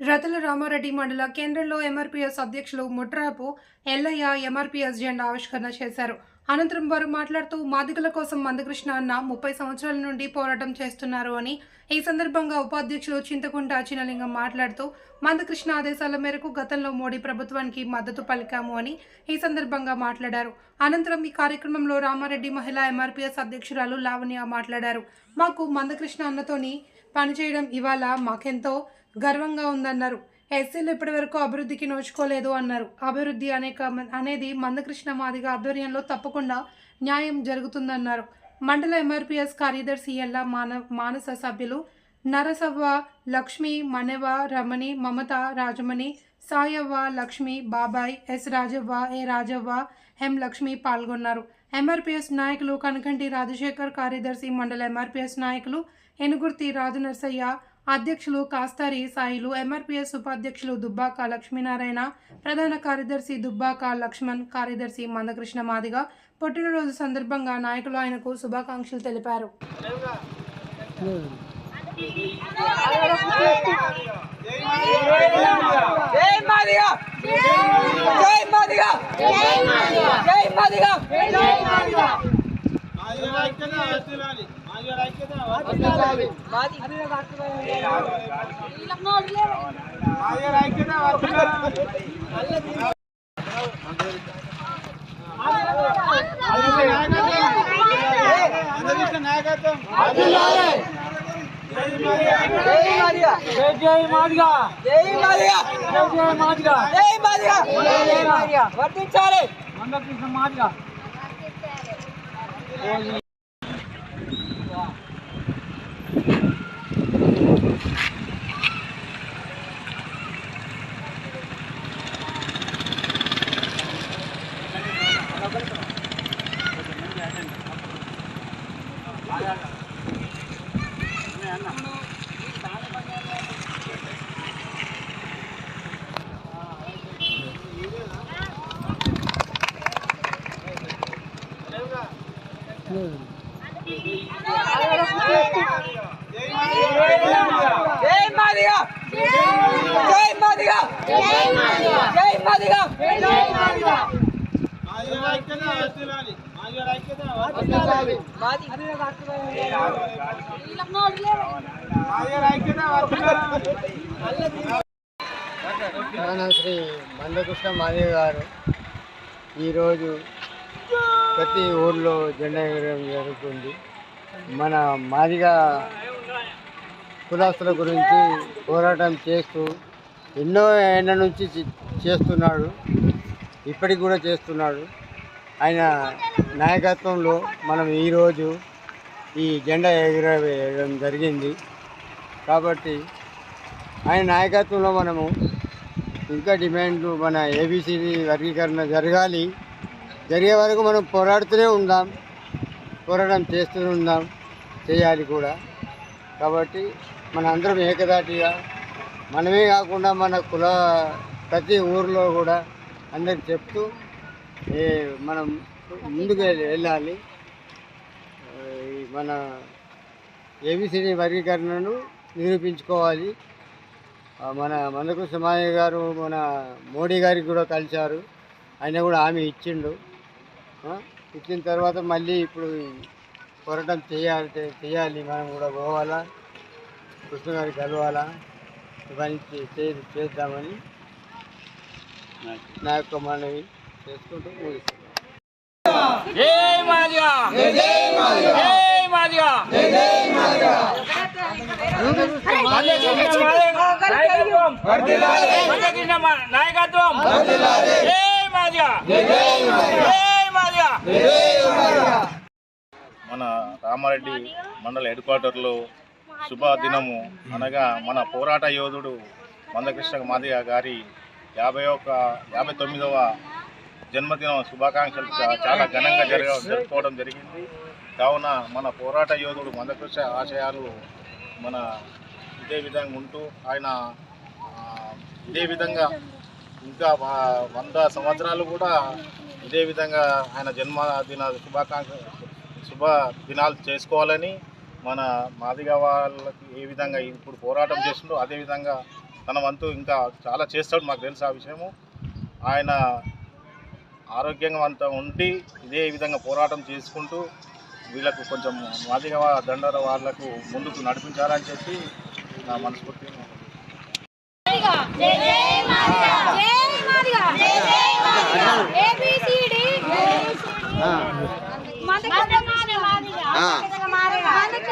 రతుల రామారెడ్డి మండల కేంద్రంలో ఎంఆర్పీఎస్ అధ్యక్షులు ముట్రాపు ఎల్లయ్య ఎంఆర్పీఎస్ జెండా ఆవిష్కరణ చేశారు. అనంతరం వారు మాట్లాడుతూ మాదిగల కోసం మందకృష్ణ అన్న ముప్పై సంవత్సరాల నుండి పోరాటం చేస్తున్నారు అని ఈ సందర్భంగా ఉపాధ్యక్షులు చింతకుంట చినలింగం మాట్లాడుతూ మందకృష్ణ ఆదేశాల మేరకు గతంలో మోడీ ప్రభుత్వానికి మద్దతు పలికాము అని ఈ సందర్భంగా మాట్లాడారు. అనంతరం ఈ కార్యక్రమంలో రామారెడ్డి మహిళా ఎంఆర్పీఎస్ అధ్యక్షురాలు లావణ్య మాట్లాడారు. మాకు మందకృష్ణ అన్నతోని పనిచేయడం ఇవాళ మాకెంతో గర్వంగా ఉందన్నారు. ఎస్సీలు ఇప్పటివరకు అభివృద్ధికి నోచుకోలేదు అన్నారు. అభివృద్ధి అనేక అనేది మందకృష్ణ మాదిగ ఆధ్వర్యంలో తప్పకుండా న్యాయం జరుగుతుందన్నారు. మండల ఎంఆర్పిఎస్ కార్యదర్శి ఎల్ల మాన మానస సభ్యులు నరసవ్వ లక్ష్మి మనవ రమణి మమత రాజమణి సాయవ్వ లక్ష్మి బాబాయ్ S Rajavva A Rajavva M Lakshmi పాల్గొన్నారు. ఎంఆర్పిఎస్ నాయకులు కనకంటి రాజశేఖర్ కార్యదర్శి మండల ఎంఆర్పిఎస్ నాయకులు ఎనుగుర్తి రాజు నర్సయ్య అధ్యక్షులు కాస్తారి సాయిలు ఎంఆర్పీఎస్ ఉపాధ్యక్షులు దుబ్బాక లక్ష్మీనారాయణ ప్రధాన కార్యదర్శి దుబ్బాక లక్ష్మణ్ కార్యదర్శి మందకృష్ణ మాదిగ. పుట్టినరోజు సందర్భంగా నాయకులు ఆయనకు శుభాకాంక్షలు తెలిపారు. జై మాదిగా జై మాదిగా జై మాదిగా మాది జై మాదిగా జై మాదిగా జై మాదిగా జై మాదిగా జై మాదిగా వర్తించాలి మందకృష్ణ మాదిగా జై మాదిగా జై మాదిగా జై మాదిగా శ్రీ మందకృష్ణ మాదేవ్ గారు. ఈరోజు ప్రతి ఊర్లో జెండా ఎగరడం జరుగుతుంది. మన మాదిగా కులాస్తుల గురించి పోరాటం చేస్తూ ఎన్నో ఏళ్ళ నుంచి చేస్తున్నాడు. ఇప్పటికి కూడా చేస్తున్నాడు. ఆయన నాయకత్వంలో మనం ఈరోజు ఈ జెండా ఎగరవేయడం జరిగింది. కాబట్టి ఆయన నాయకత్వంలో మనము ఇంకా డిమాండ్లు మన ఏబిసిడి వర్గీకరణ జరగాలి. జరిగే వరకు మనం పోరాడుతూనే ఉందాం. పోరాటం చేస్తూనే ఉందాం. చేయాలి కూడా. కాబట్టి మన అందరం ఏకదాటిగా మనమే కాకుండా మన కుల ప్రతి ఊర్లో కూడా అందరికి చెప్తూ మనం ముందుకు వెళ్ళాలి. ఈ మన ఏబిసిడి వర్గీకరణను నిరూపించుకోవాలి. మన మందకృష్ణ మాయ గారు మన మోడీ గారికి కూడా కలిశారు. ఆయన కూడా హామీ ఇచ్చిండు. ఇచ్చిన తర్వాత మళ్ళీ ఇప్పుడు పోరాటం చేయాలి చేయాలి మనం కూడా పోవాలా కృష్ణ గారికి కలవాలా. చే- చేద్దామని నా యొక్క మనవి చేసుకుంటూ ముగిస్తున్నాను జై మాదిగా జై మాదిగా నాయకత్వం మందకృష్ణ మా- నాయకత్వం జై మాదిగా జై మాదిగా మన రామారెడ్డి మండల హెడ్ క్వార్టర్లో శుభదినము అనగా మన పోరాట యోధుడు మందకృష్ణ మాదిగ గారి యాభై ఒక యాభై తొమ్మిదవ జన్మదినం శుభాకాంక్షలు చాలా ఘనంగా జరగ జరుపుకోవడం జరిగింది. కావున మన పోరాట యోధుడు మందకృష్ణ ఆశయాలు మన ఇదే విధంగా ఉంటూ ఆయన ఇదే విధంగా ఇంకా వంద సంవత్సరాలు కూడా ఇదే విధంగా ఆయన జన్మదిన శుభాకాంక్ష శుభ దినాలు చేసుకోవాలని మన మాదిగ వాళ్ళకి ఏ విధంగా ఇప్పుడు పోరాటం చేస్తుండో అదే విధంగా తన వంతు ఇంకా చాలా చేస్తాడు మాకు తెలుసు ఆ విషయము. ఆయన ఆరోగ్యంగా ఉండి ఇదే విధంగా పోరాటం చేసుకుంటూ వీళ్ళకు కొంచెం మాదిగ దండర వాళ్ళకు ముందుకు నడిపించాలని చెప్పి నా మనస్ఫూర్తిగా